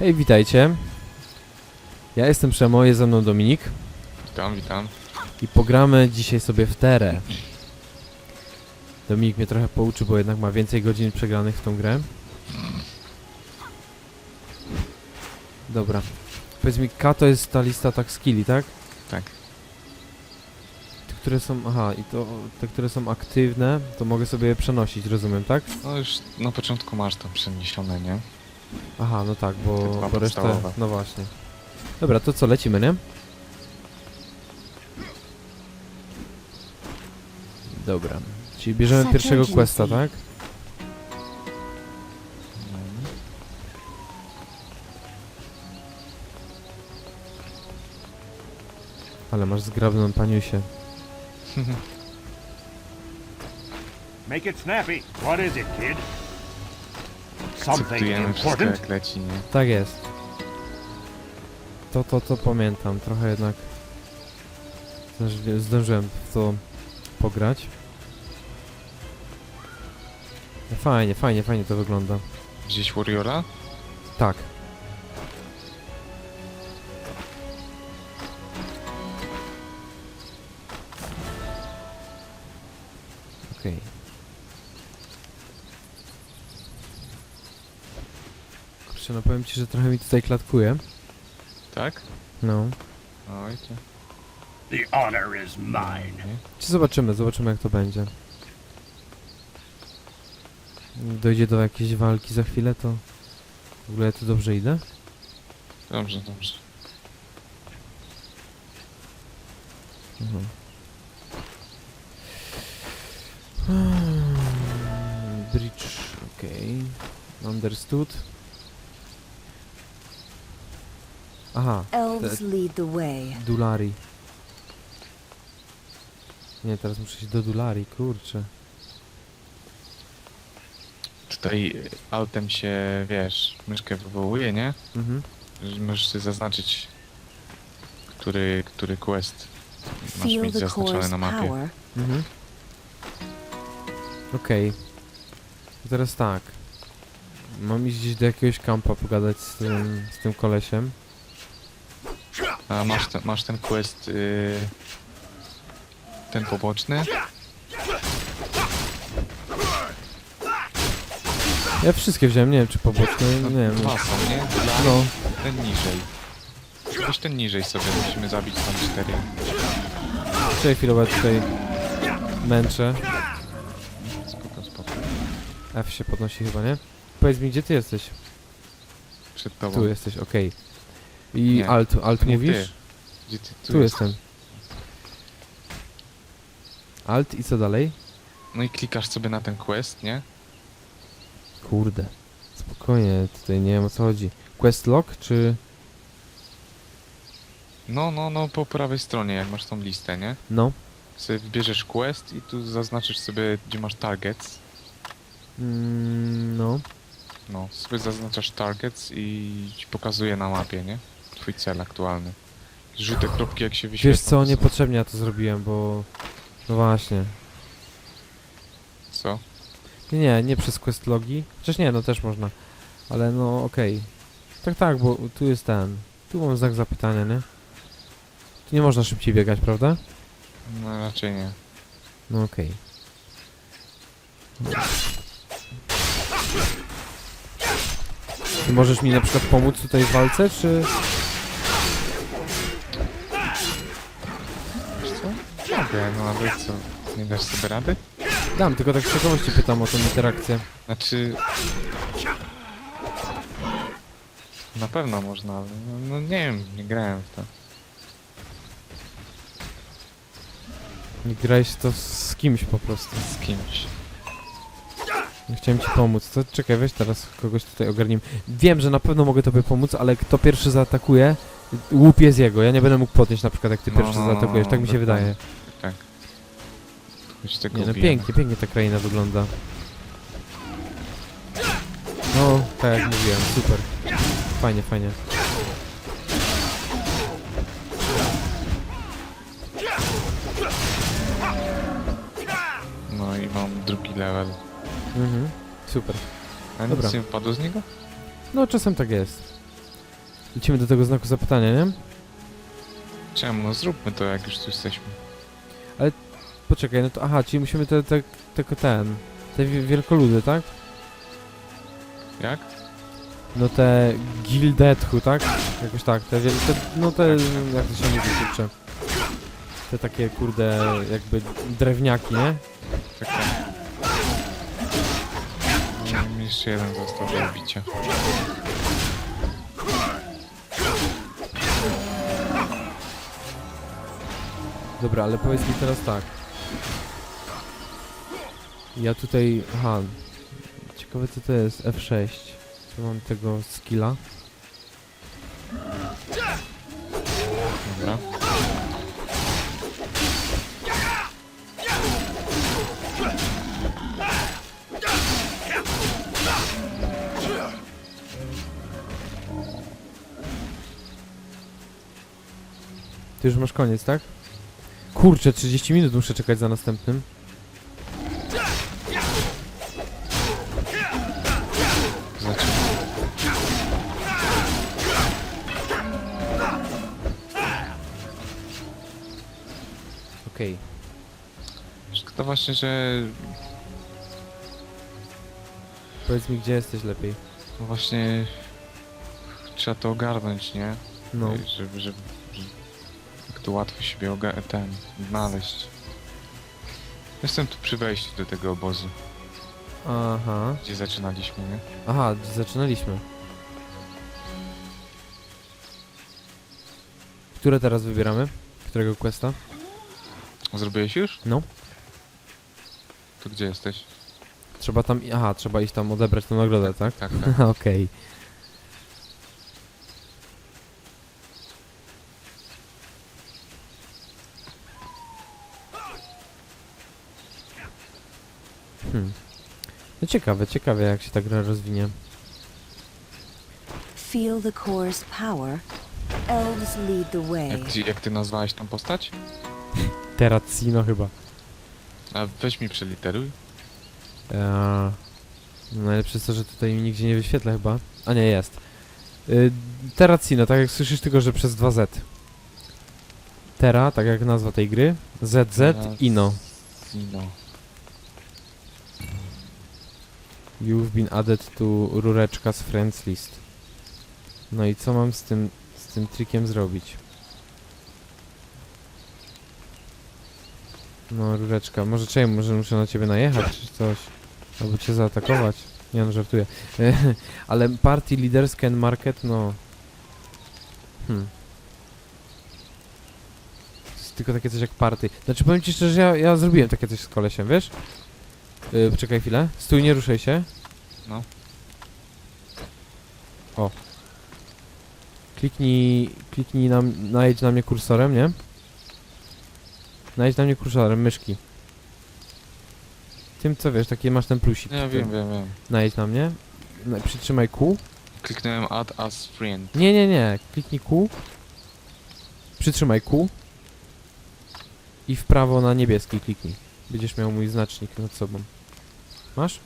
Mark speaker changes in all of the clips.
Speaker 1: Hej, witajcie. Ja jestem Przemo, jest ze mną Dominik
Speaker 2: Witam, witam.
Speaker 1: i pogramy dzisiaj sobie w Terę. Dominik mnie trochę pouczy, bo jednak ma więcej godzin przegranych w tą grę. Dobra. Powiedz mi, K to jest ta lista tak skilli, tak?
Speaker 2: Tak.
Speaker 1: Te, które są, aha, i to te, które są aktywne, to mogę sobie je przenosić, rozumiem, tak?
Speaker 2: No już na początku masz tam przeniesione, nie?
Speaker 1: Aha, no tak, bo, bo resztę, no właśnie. Dobra, to co, lecimy, nie? Dobra, czyli bierzemy pierwszego questa, tak? Ale masz zgrabną paniusię.
Speaker 3: Make it snappy. What is it, kid?
Speaker 2: Akceptujemy wszystko jak leci, nie?
Speaker 1: Tak jest. To, to, to pamiętam. Trochę jednak zdąży- zdążyłem w to pograć. Fajnie, fajnie, fajnie to wygląda.
Speaker 2: Gdzieś Warriora?
Speaker 1: Tak. Okej. Kurczę, no powiem ci, że trochę mi tutaj klatkuje.
Speaker 2: Tak?
Speaker 1: No.
Speaker 2: Oj, to...
Speaker 3: The honor is mine.
Speaker 2: Nie?
Speaker 1: Czy zobaczymy, zobaczymy jak to będzie. Dojdzie do jakiejś walki za chwilę, to... W ogóle ja tu dobrze idę?
Speaker 2: Dobrze, dobrze.
Speaker 1: Mhm. Hmm, Bridge, okej. Understood. Aha,
Speaker 4: Elves lead the way.
Speaker 1: Dulari. Nie, teraz muszę iść do Dulari, kurczę.
Speaker 2: Tutaj altem się, wiesz, myszkę wywołuje, nie?
Speaker 1: Mhm.
Speaker 2: Że Możesz sobie zaznaczyć, który, który quest masz
Speaker 4: Feel
Speaker 2: mieć
Speaker 4: the
Speaker 2: zaznaczony
Speaker 4: core's
Speaker 2: na mapie.
Speaker 4: power.
Speaker 1: Mhm. Okej. To Teraz tak. Mam iść gdzieś do jakiegoś kampa pogadać z tym, z tym kolesiem.
Speaker 2: A masz ten, masz ten quest, y, ten poboczny?
Speaker 1: Ja wszystkie wziąłem, nie wiem czy poboczne, nie wiem.
Speaker 2: Dwa są, nie? Dla
Speaker 1: No,
Speaker 2: ten niżej. Weź ten niżej sobie, musimy zabić tam cztery.
Speaker 1: czekaj chwilę, tutaj męczę.
Speaker 2: Spoko, spoko.
Speaker 1: F się podnosi chyba, nie? Powiedz mi, gdzie ty jesteś?
Speaker 2: Przed tobą.
Speaker 1: Tu jesteś, okej. I
Speaker 2: Nie,
Speaker 1: alt, alt
Speaker 2: nie
Speaker 1: mówisz?
Speaker 2: ty. Gdzie ty?
Speaker 1: Tu, jestem. Alt i co dalej?
Speaker 2: No i klikasz sobie na ten quest, nie?
Speaker 1: Kurde. Spokojnie, tutaj nie wiem o co chodzi. Quest log, czy...
Speaker 2: No, no, no, po prawej stronie, jak masz tą listę, nie?
Speaker 1: No.
Speaker 2: Sobie wybierzesz quest i tu zaznaczysz sobie, gdzie masz targets.
Speaker 1: Mm, no.
Speaker 2: No, sobie zaznaczasz targets i ci pokazuje na mapie, nie? Twój cel aktualny. Żółte kropki jak się wyświetlą.
Speaker 1: Wiesz co,
Speaker 2: są-
Speaker 1: niepotrzebnie ja to zrobiłem, bo... No właśnie.
Speaker 2: Co?
Speaker 1: Nie, nie, nie przez quest logi. Chociaż nie, no też można. Ale no okej. Tak, tak, bo tu jest ten. Tu mam znak zapytania, nie? Tu nie można szybciej biegać, prawda?
Speaker 2: No raczej nie.
Speaker 1: No okej. Ty możesz mi na przykład pomóc tutaj w walce, czy...
Speaker 2: Wiesz co? Mogę, no ale co? Nie dasz sobie rady?
Speaker 1: Dam, tylko tak z ciekawości pytam o tą interakcję.
Speaker 2: Znaczy... Na pewno można, ale no, no nie wiem, nie grałem w to.
Speaker 1: Nie grałeś to z kimś po prostu.
Speaker 2: Z kimś.
Speaker 1: Chciałem ci pomóc. To czekaj, weź teraz kogoś tutaj ogarnijmy. Wiem, że na pewno mogę tobie pomóc, ale kto pierwszy zaatakuje, łup jest jego. Ja nie będę mógł podnieść na przykład jak ty
Speaker 2: No,
Speaker 1: pierwszy
Speaker 2: no, no,
Speaker 1: zaatakujesz. Tak mi się
Speaker 2: dokładnie.
Speaker 1: wydaje.
Speaker 2: Już tego
Speaker 1: Nie no, pięknie, pięknie ta kraina wygląda. No, tak jak mówiłem, super. Fajnie, fajnie.
Speaker 2: No i mam drugi level.
Speaker 1: Mhm, super.
Speaker 2: A
Speaker 1: Dobra.
Speaker 2: nic nie wypadło z niego?
Speaker 1: No czasem tak jest. Lecimy do tego znaku zapytania, nie?
Speaker 2: Czemu? No zróbmy to, jak już tu jesteśmy.
Speaker 1: Poczekaj, no to aha, czyli musimy te, te, tylko ten, te wi- wielkoludy, tak?
Speaker 2: Jak?
Speaker 1: No te Gildethu, tak? Jakoś tak, te, wiel- te no te, jak to się mówi, kurczę. Te takie, kurde, jakby drewniaki, nie?
Speaker 2: Tak, tak. Mm, Jeszcze jeden został do bicia.
Speaker 1: Dobra, ale powiedz mi teraz tak. Ja tutaj, aha, ciekawe co to jest, F6. Co mam tego skilla?
Speaker 2: Dobra.
Speaker 1: Ty już masz koniec, tak? Kurczę, 30 minut muszę czekać za następnym.
Speaker 2: Zaczynamy.
Speaker 1: Okej.
Speaker 2: To właśnie, że...
Speaker 1: Powiedz mi, gdzie jesteś lepiej.
Speaker 2: No właśnie... Trzeba to ogarnąć, nie?
Speaker 1: No.
Speaker 2: Żeby, żeby, to łatwo siebie ten, znaleźć. Jestem tu przy wejściu do tego obozu,
Speaker 1: Aha.
Speaker 2: gdzie zaczynaliśmy, nie?
Speaker 1: Aha, zaczynaliśmy. Które teraz wybieramy? Którego questa?
Speaker 2: Zrobiłeś już?
Speaker 1: No.
Speaker 2: To gdzie jesteś?
Speaker 1: Trzeba tam... Aha, trzeba iść tam odebrać tą nagrodę, tak?
Speaker 2: Tak, tak.
Speaker 1: Okej. Hmm. No ciekawe, ciekawe jak się ta gra rozwinie.
Speaker 4: Feel the core's power. Elves lead the way.
Speaker 2: Jak, ty- jak ty nazwałeś tą postać?
Speaker 1: Terracino chyba.
Speaker 2: A weź mi przeliteruj.
Speaker 1: Eee, no najlepsze jest to, że tutaj mi nigdzie nie wyświetla chyba. A nie, jest. Y, Terracino, tak jak słyszysz, tylko że przez 2Z. Terra, tak jak nazwa tej gry. ZZ, Ino.
Speaker 2: Ino.
Speaker 1: You've been added to rureczka z friends list. No i co mam z tym, z tym trikiem zrobić? No rureczka, może czemu, może muszę na ciebie najechać czy coś? Albo cię zaatakować? Nie no, żartuję. Ale party leaders can market, no... Hmm. To jest tylko takie coś jak party. Znaczy powiem ci szczerze, ja, ja zrobiłem takie coś z kolesiem, wiesz? Yy, poczekaj chwilę. Stój, nie ruszaj się.
Speaker 2: No.
Speaker 1: O. Kliknij, kliknij na, najedź na mnie kursorem, nie? Najedź na mnie kursorem myszki. Tym co wiesz, taki masz ten plusik.
Speaker 2: Ja
Speaker 1: Tym.
Speaker 2: wiem, wiem, wiem.
Speaker 1: Najedź na mnie. Na, przytrzymaj Q.
Speaker 2: Kliknąłem add as friend.
Speaker 1: Nie, nie, nie. Kliknij Q. Przytrzymaj Q. I w prawo na niebieski kliknij. Będziesz miał mój znacznik nad sobą. Masz?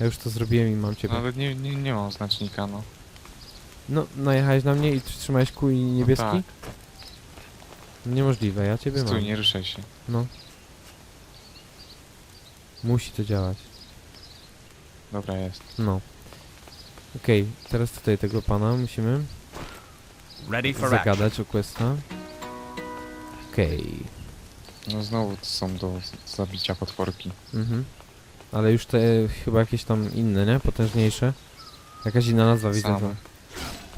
Speaker 1: Ja już to zrobiłem i mam ciebie.
Speaker 2: Nawet nie, nie, nie mam znacznika, no.
Speaker 1: No, najechałeś na mnie i przytrzymałeś Q i niebieski?
Speaker 2: tak.
Speaker 1: Niemożliwe, ja ciebie
Speaker 2: Stój,
Speaker 1: mam.
Speaker 2: nie ruszaj się.
Speaker 1: No. Musi to działać.
Speaker 2: Dobra, jest.
Speaker 1: No. Okej, teraz tutaj tego pana musimy
Speaker 3: Ready for action.
Speaker 1: zagadać o questa. Okej.
Speaker 2: No znowu to są do zabicia potworki.
Speaker 1: Mhm. Ale już te chyba jakieś tam inne, nie? Potężniejsze. Jakaś inna nazwa widzę.
Speaker 2: Same.
Speaker 1: tam.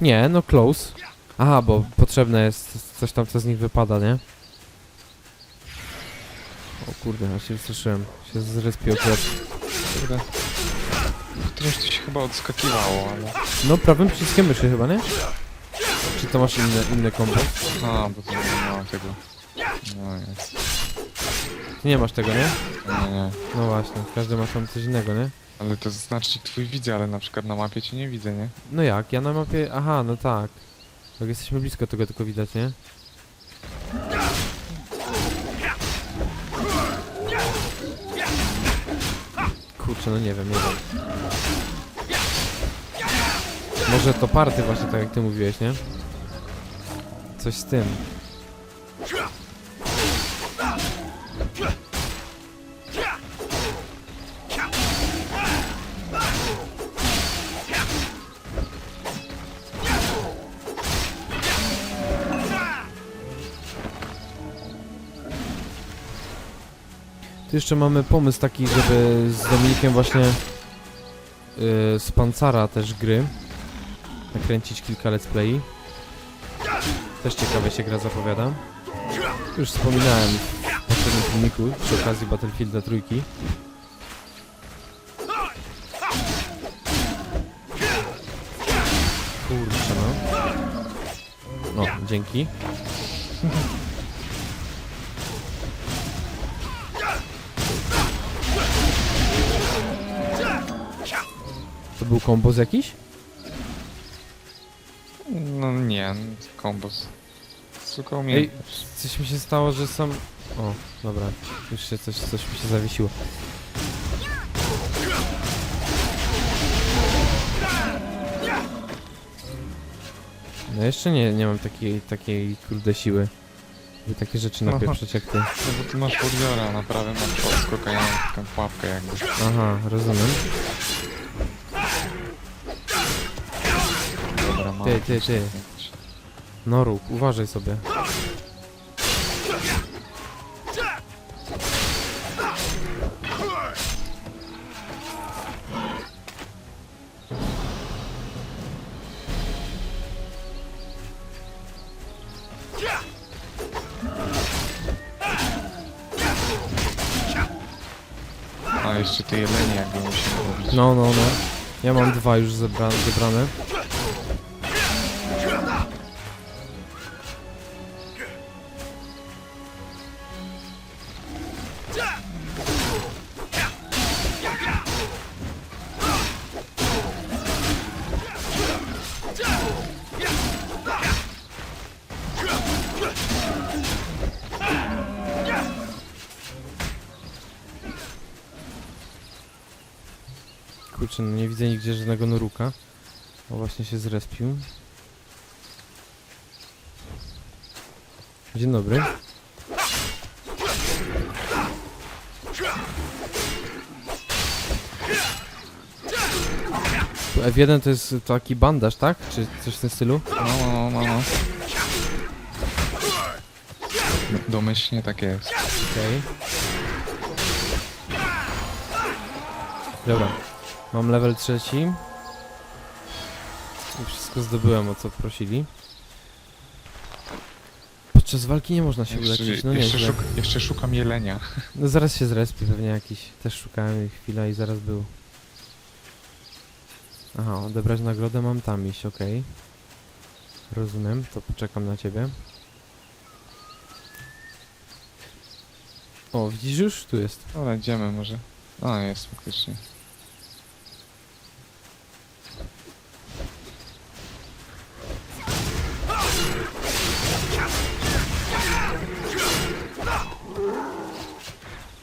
Speaker 1: Nie, no close. Aha, bo potrzebne jest coś tam, co z nich wypada, nie? O kurde, ja się wystraszyłem. Się zrespił akurat.
Speaker 2: Kurde. Którymś to się chyba odskakiwało, ale...
Speaker 1: No, prawym przyciskiem myszy chyba, nie? Czy to masz inne, inne kombo?
Speaker 2: A, bo to nie ma tego. No jest.
Speaker 1: Ty nie masz tego, nie?
Speaker 2: Nie, nie.
Speaker 1: No właśnie, każdy ma tam coś innego, nie?
Speaker 2: Ale to znacznik twój widzę, ale na przykład na mapie cię nie widzę, nie?
Speaker 1: No jak? Ja na mapie... Aha, no tak. Jak jesteśmy blisko tego tylko widać, nie? kurczę, no nie wiem, nie wiem. Może to party właśnie, tak jak ty mówiłeś, nie? Coś z tym. Jeszcze mamy pomysł taki, żeby z Dominikiem właśnie yy, z Pancara też gry nakręcić kilka let's play. Też ciekawie się gra zapowiada. Już wspominałem w poprzednim filmiku przy okazji Battlefielda trójki. Kurczę no. No, dzięki. był kombos jakiś?
Speaker 2: No nie, kombos. Tylko
Speaker 1: Ej,
Speaker 2: umiejętność.
Speaker 1: coś mi się stało, że sam... O, dobra, już się coś, coś mi się zawiesiło. No jeszcze nie, nie mam takiej, takiej kurde siły, by takie rzeczy
Speaker 2: No.
Speaker 1: napieprzeć jak ty.
Speaker 2: No bo ty masz podbiora, na prawy masz podskok, a ja mam taką pułapkę jakby.
Speaker 1: Aha, rozumiem. Ty, ty, ty. Noruk, uważaj sobie.
Speaker 2: A jeszcze te jelenie jakby musimy robić.
Speaker 1: No, no, no. Ja mam dwa już zebra zebrane. Widzę nigdzie żadnego noruka. O, właśnie się zrespił. Dzień dobry. Tu F1 to jest taki bandaż, tak? Czy coś w tym stylu?
Speaker 2: No, no, no, no. Domyślnie tak jest.
Speaker 1: Okej. Dobra. Mam level trzeci. I wszystko zdobyłem, o co prosili. Podczas walki nie można się
Speaker 2: Jeszcze,
Speaker 1: uleczyć, no
Speaker 2: jeszcze,
Speaker 1: nieźle.
Speaker 2: szuk jeszcze szukam jelenia.
Speaker 1: No zaraz się zrespi pewnie jakiś. Też szukałem ich chwila i zaraz był. Aha, odebrać nagrodę mam tam iść, okej. Rozumiem, to poczekam na ciebie. O, widzisz już? Tu jest.
Speaker 2: Dobra, idziemy może. A, jest faktycznie.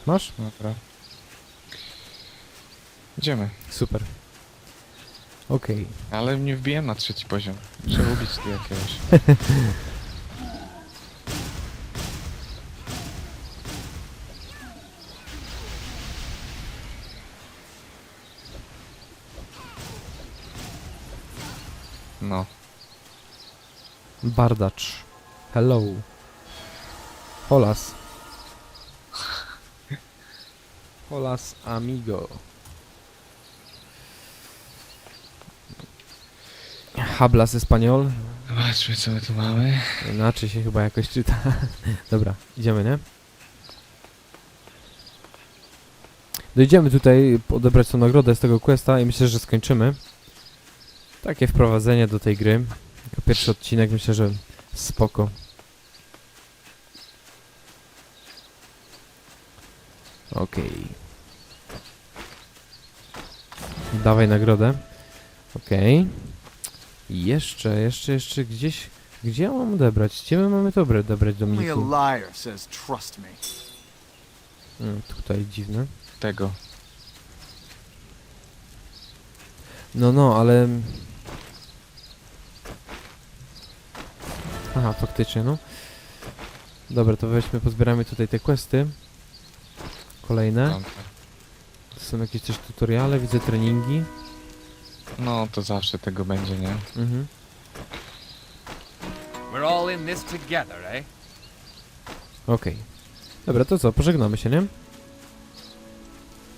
Speaker 1: Masz?
Speaker 2: Dobra. Idziemy.
Speaker 1: Super. Okej.
Speaker 2: Ale nie wbiłem na trzeci poziom. Trzeba ubić tu jakiegoś. No.
Speaker 1: Bardacz. Hello. Holas. Holas amigo. Hablas español.
Speaker 2: Zobaczmy co my tu mamy.
Speaker 1: Inaczej się chyba jakoś czyta. Dobra, idziemy, nie? Dojdziemy tutaj odebrać tą nagrodę z tego questa i myślę, że skończymy. Takie wprowadzenie do tej gry. Jako pierwszy odcinek myślę, że spoko. Okej. Dawaj nagrodę. Okej. I Jeszcze, jeszcze, jeszcze gdzieś... Gdzie ja mam odebrać? Gdzie my mamy to odebrać, Dominiku?
Speaker 5: liar says trust me.
Speaker 1: Mm, tutaj dziwne.
Speaker 2: Tego.
Speaker 1: No, no, ale... Aha, faktycznie, no. Dobra, to weźmy, pozbieramy tutaj te questy. Kolejne. To są jakieś też tutoriale, widzę treningi.
Speaker 2: No, to zawsze tego będzie, nie?
Speaker 1: Mhm.
Speaker 5: We're all in this together, eh?
Speaker 1: Okej. Dobra, to co, pożegnamy się, nie?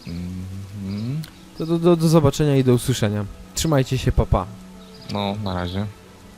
Speaker 2: Mhm.
Speaker 1: To do, do, do zobaczenia i do usłyszenia. Trzymajcie się, papa. Pa.
Speaker 2: No, na razie.